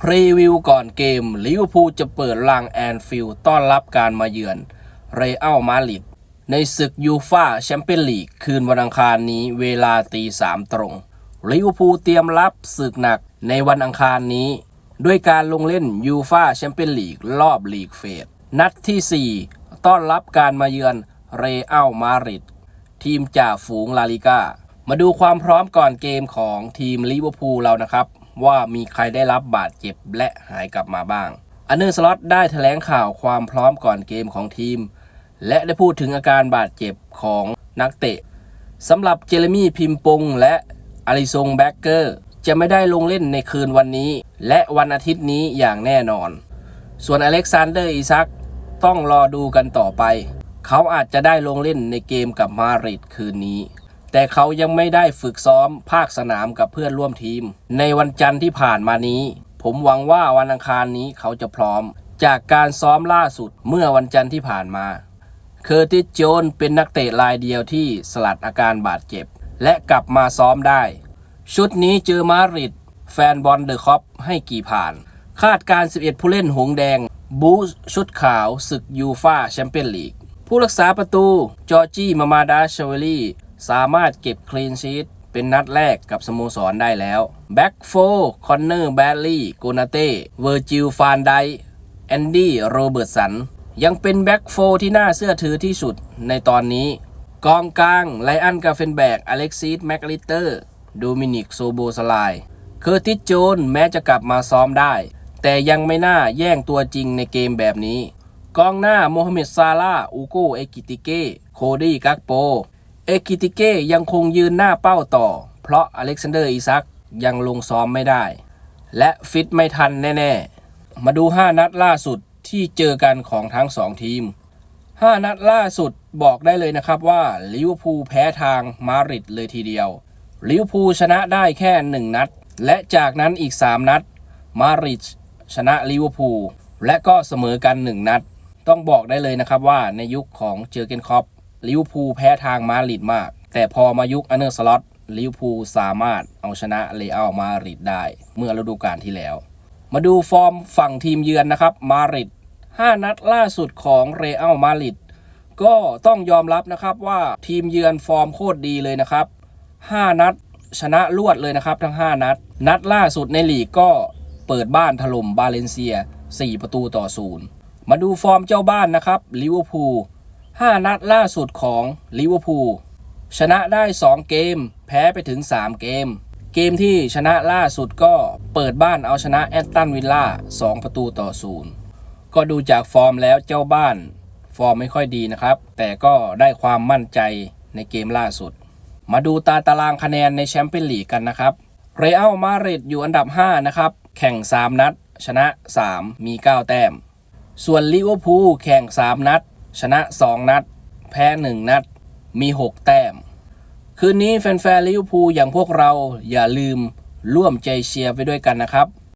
พรีวิวก่อนเกมลิเวอร์พูลจะเปิดลางแอนฟิลด์ต้อนรับการมาเยือนเรอัลมาดริดในศึกยูฟาแชมเปี้ยนลีกคืนวันอังคารนี้เวลาตีสามตรงลิเวอร์พูลเตรียมรับศึกหนักในวันอังคารนี้ ด้วยการลงเล่นยูฟาแชมเปี้ยนลีกรอบลีกเฟส นัดทีสี่ 4 ต้อนรับการมาเยือนเรอัลมาดริดทีมจ่าฝูงลาลิก้ามาดูความพร้อมก่อนเกมของทีมลิเวอร์พูลเรานะครับ ว่ามีใครได้รับบาดเจ็บและหายกลับมาบ้าง อันเนอร์สล็อตได้แถลงข่าวความพร้อมก่อนเกมของทีม และได้พูดถึงอาการบาดเจ็บของนักเตะสำหรับเจเรมี่พิมปงและอาริซงแบ็กเกอร์จะไม่ได้ลงเล่นในคืนวันนี้ และวันอาทิตย์นี้อย่างแน่นอน ส่วนอเล็กซานเดอร์อิซักต้องรอดูกันต่อไป เขาอาจจะได้ลงเล่นในเกมกับมาริดคืนนี้ แต่เขายังไม่ได้ฝึกซ้อมภาคสนามกับเพื่อนร่วมทีม ในวันจันทร์ที่ผ่านมานี้ ผมหวังว่าวันอังคารนี้เขาจะพร้อม จากการซ้อมล่าสุดเมื่อวันจันทร์ที่ผ่านมา เคอร์ติสโจนเป็นนักเตะรายเดียวที่สลัดอาการบาดเจ็บ และกลับมาซ้อมได้ ชุดนี้เจอมาริดแฟนบอลเดอะคอปให้กี่ผ่าน คาดการ 11 ผู้เล่นหงแดง บูชุดขาวศึกยูฟาแชมเปี้ยนลีกผู้รักษาประตูจอร์จี้มามาดาชเวลลี่ สามารถเก็บคลีนชีตเป็นนัดแรกกับสโมสรได้แล้วแบ็กโฟคอนเนอร์แบลลี่โกนาเต้เวอร์จิลฟานไดแอนดี้โรเบิร์ตสันยังเป็นแบ็กโฟที่น่าเชื่อถือที่สุดในตอนนี้ กองกลางไลอันกาเฟนแบกอเล็กซิสแมกลิเตอร์โดมินิกโซโบสไลน์เคอร์ติสโจนแม้จะกลับมาซ้อมได้ แต่ยังไม่น่าแย่งตัวจริงในเกมแบบนี้ กองหน้าโมฮัมเหม็ดซาลาอูโกเอกิติเก้โคดี้กักโป เอกิติเก้ยังคงยืนหน้าเป้าต่อ เพราะอเล็กซานเดอร์อิซักยังลงซ้อมไม่ได้ และฟิตไม่ทันแน่ๆ มาดู 5 นัดล่าสุดที่เจอกันของทั้ง 2 ทีม 5 นัดล่าสุดบอกได้เลยนะครับว่าลิเวอร์พูลแพ้ทางมาริดเลยทีเดียวลิเวอร์พูลชนะได้แค่ 1 นัด และจากนั้นอีก 3 นัด มาริดชนะลิเวอร์พูลและก็เสมอกัน 1 นัด ต้องบอกได้เลยนะครับว่าในยุคของเจอเกนคอป ลิวพูแพ้ทางมาริดมาก แต่พอมายุคอันเนอร์สล็อตลิวพูสามารถเอาชนะเรอัลมาริดได้เมื่อฤดูกาลที่แล้ว มาดูฟอร์มฝั่งทีมเยือนนะครับมาริด5 นัดล่าสุดของเรอัลมาริดก็ต้องยอมรับนะครับว่าทีมเยือนฟอร์มโคตรดีเลยนะครับ 5 นัดชนะรวดเลยนะครับทั้ง 5 นัด นัดล่าสุดในลีกก็เปิดบ้านถล่มบาเลนเซีย 4 ประตูต่อศูนย์มาดูฟอร์มเจ้าบ้านนะครับลิเวอร์พูล 5 นัดล่าสุดของลิเวอร์พูลชนะได้ 2 เกม แพ้ไปถึง 3 เกม เกมที่ชนะล่าสุดก็เปิดบ้านเอาชนะแอตตันวิลล่า2ประตูต่อศูนย์ก็ดูจากฟอร์มแล้วเจ้าบ้าน ฟอร์มไม่ค่อยดีนะครับ แต่ก็ได้ความมั่นใจในเกมล่าสุด มาดูตาตารางคะแนนในแชมเปี้ยนลีกกันนะครับเรอัลมาดริดอยู่อันดับ 5 นะครับ แข่ง 3 นัด ชนะ 3 มี 9 แต้ม ส่วนลิเวอร์พูลแข่ง 3 นัด ชนะ 2 นัด แพ้ 1 นัด มี 6 แต้ม คืนนี้แฟนๆลิเวอร์พูลอย่างพวกเราอย่าลืมร่วมใจเชียร์ไปด้วยกันนะครับ